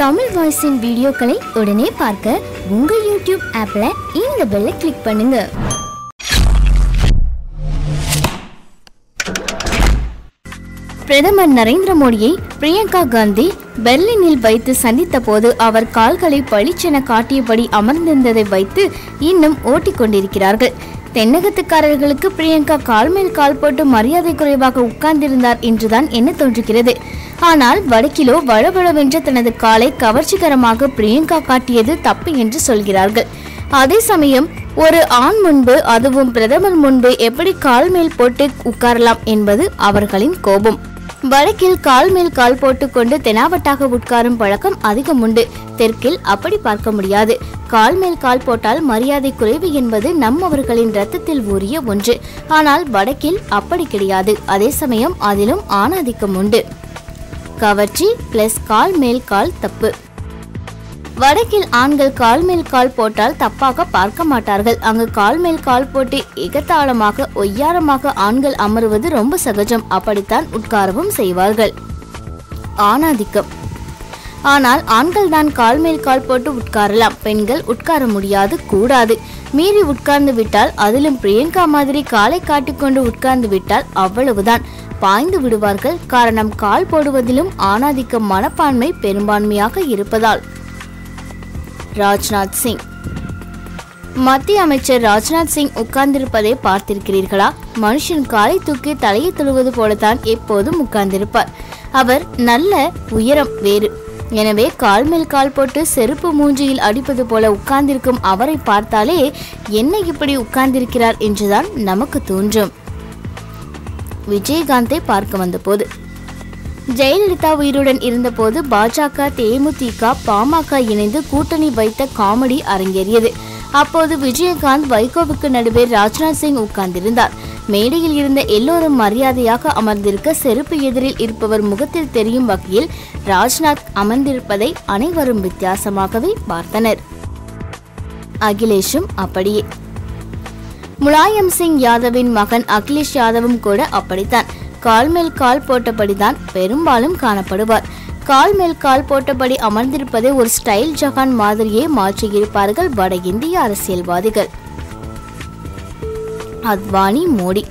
தமிழ் வாய்ஸின் வீடியோக்களை உடனே பார்க்க உங்கள் யூடியூப் ஆப்ல இந்த பெல்லை கிளிக் பண்ணுங்க. பிரதமர் நரேந்திர மோடியை பிரியங்கா காந்தி பெர்லினில் வைத்து சந்தித்த போது அவர் கால்களை பளிச்சென காட்டியபடி அமர்ந்திருந்ததை வைத்து இன்னும் ஓட்டிக்கொண்டிருக்கிறார்கள். தென்னகத்துக்காரர்களுக்கு பிரியங்கா கால் மேல் கால் போட்டு மரியாதை குறைவாக உட்கார்ந்திருந்தார் என்றுதான் என்ன தோன்றுகிறது. ஆனால் வடக்கிலோ வளவளவென்ற தனது காலை கவர்ச்சிகரமாக பிரியங்கா காட்டியது தப்பு என்று சொல்கிறார்கள். அதே சமயம் ஒரு ஆண் முன்பு அதுவும் பிரதமர் முன்பு எப்படி கால் மேல் போட்டு உட்காரலாம் என்பது அவர்களின் கோபம். வடக்கில் கால் மேல் கால் போட்டுக்கொண்டு தெனாவட்டாக உட்காரும் பழக்கம் அதிகம் உண்டு. தெற்கில் அப்படி பார்க்க முடியாது. கால் மேல் கால் போட்டால் மரியாதை குறைவு என்பது நம்மவர்களின் ரத்தத்தில் ஊறிய ஒன்று. ஆனால் வடக்கில் அப்படி கிடையாது. அதே சமயம் அதிலும் ஆணாதிக்கம் உண்டு. கவர்ச்சி பிளஸ் கால் மேல் கால் தப்பு. வடக்கில் ஆண்கள் கால் மேல் கால் போட்டால் தப்பாக பார்க்க மாட்டார்கள். அங்கு கால் மேல் கால் போட்டு எகத்தாளமாக ஒய்யாரமாக ஆண்கள் அமருவது ரொம்ப சகஜம். அப்படித்தான் உட்காரவும் செய்வார்கள். ஆணாதிக்கம். ஆனால் ஆண்கள் தான் கால் மேல் கால் போட்டு உட்காரலாம். பெண்கள் உட்கார முடியாது கூடாது. மீறி உட்கார்ந்து விட்டால் அதிலும் பிரியங்கா மாதிரி காலை காட்டிக்கொண்டு உட்கார்ந்து விட்டால் அவ்வளவுதான். பாய்ந்து விடுவார்கள். காரணம் கால் போடுவதிலும் ஆணாதிக்க மனப்பான்மை பெரும்பான்மையாக இருப்பதால். ராஜ்நாத் சிங். மத்திய அமைச்சர் ராஜ்நாத் சிங் உட்கார்ந்திருப்பதை பார்த்திருக்கிறீர்களா? மனுஷன் காலை தூக்கி தலையை தொழுவது போலத்தான் எப்போதும் உட்கார்ந்திருப்பார். அவர் நல்ல உயரம் வேறு. எனவே கால் மேல் கால் போட்டு செருப்பு மூஞ்சியில் அடிப்பது போல உட்கார்ந்திருக்கும் அவரை பார்த்தாலே என்ன இப்படி உட்கார்ந்திருக்கிறார் என்றுதான் நமக்கு தோன்றும். விஜயகாந்தை பார்க்க வந்தபோது ஜெயலலிதா உயிருடன் இருந்தபோது பாஜக தேமுதிக பாமக இணைந்து கூட்டணி வைத்த காமெடி அரங்கேறியது. அப்போது விஜயகாந்த் வைகோவுக்கு நடுவே ராஜ்நாத் சிங் உட்கார்ந்திருந்தார். மேடையில் இருந்த எல்லோரும் மரியாதையாக அமர்ந்திருக்க செருப்பு எதிரில் இருப்பவர் முகத்தில் தெரியும் வகையில் ராஜ்நாத் அமர்ந்திருப்பதை அனைவரும் வித்தியாசமாகவே பார்த்தனர். அகிலேஷும் அப்படியே. முலாயம் சிங் யாதவின் மகன் அகிலேஷ் யாதவும் கூட அப்படித்தான். கால் மேல் கால் போட்டபடிதான் பெரும்பாலும் காணப்படுவார். கால் மேல் கால் போட்டபடி அமர்ந்திருப்பதை ஒரு ஸ்டைல் ஜகான் மாதிரியே மாற்றியிருப்பார்கள் வட இந்திய அரசியல்வாதிகள். அத்வானி மோடி.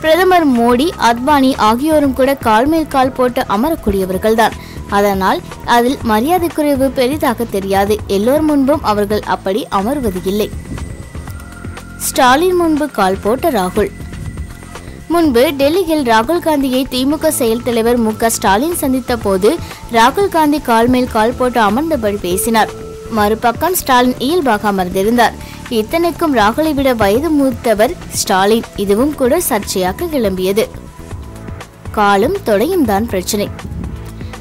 பிரதமர் மோடி அத்வானி ஆகியோரும் கூட கால் மேல் கால் போட்டு அமரக்கூடியவர்கள்தான். அதனால் அதில் மரியாதை குறைவு பெரிதாக தெரியாது. எல்லோர் முன்பும் அவர்கள் அப்படி அமர்வது இல்லை ஸ்டாலின் முன்பு கால் போட்ட ராகுல். முன்பு டெல்லியில் ராகுல் காந்தியை திமுக செயல் தலைவர் மு க ஸ்டாலின் சந்தித்த போது ராகுல் காந்தி கால் மேல் கால் போட்டு அமர்ந்தபடி பேசினார். மறுபக்கம் ஸ்டாலின் இயல்பாக அமர்ந்திருந்தார். இத்தனைக்கும் ராகுலை விட வயது மூத்தவர் ஸ்டாலின். இதுவும் கூட சர்ச்சையாக கிளம்பியது. காலும் தொடையும் தான் பிரச்சனை.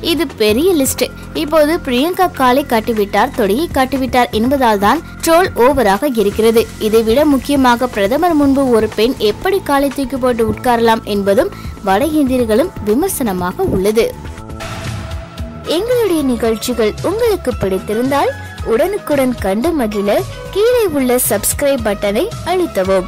இது பெரிய லிஸ்ட் இப்போது பிரியங்கா காலை காட்டிவிட்டார் தொடையை காட்டிவிட்டார் என்பதால் தான் ட்ரோல் ஓவராக இருக்கிறது. இதைவிட முக்கியமாக பிரதமர் முன்பு ஒரு பெண் எப்படி காலை தூக்கி போட்டு உட்காரலாம் என்பதும் வட இந்தியர்களும் விமர்சனமாக உள்ளது. எங்களுடைய நிகழ்ச்சிகள் உங்களுக்கு பிடித்திருந்தால் உடனுக்குடன் கண்டு மகிழ கீழே உள்ள சப்ஸ்கிரைப் பட்டனை அழுத்தவும்.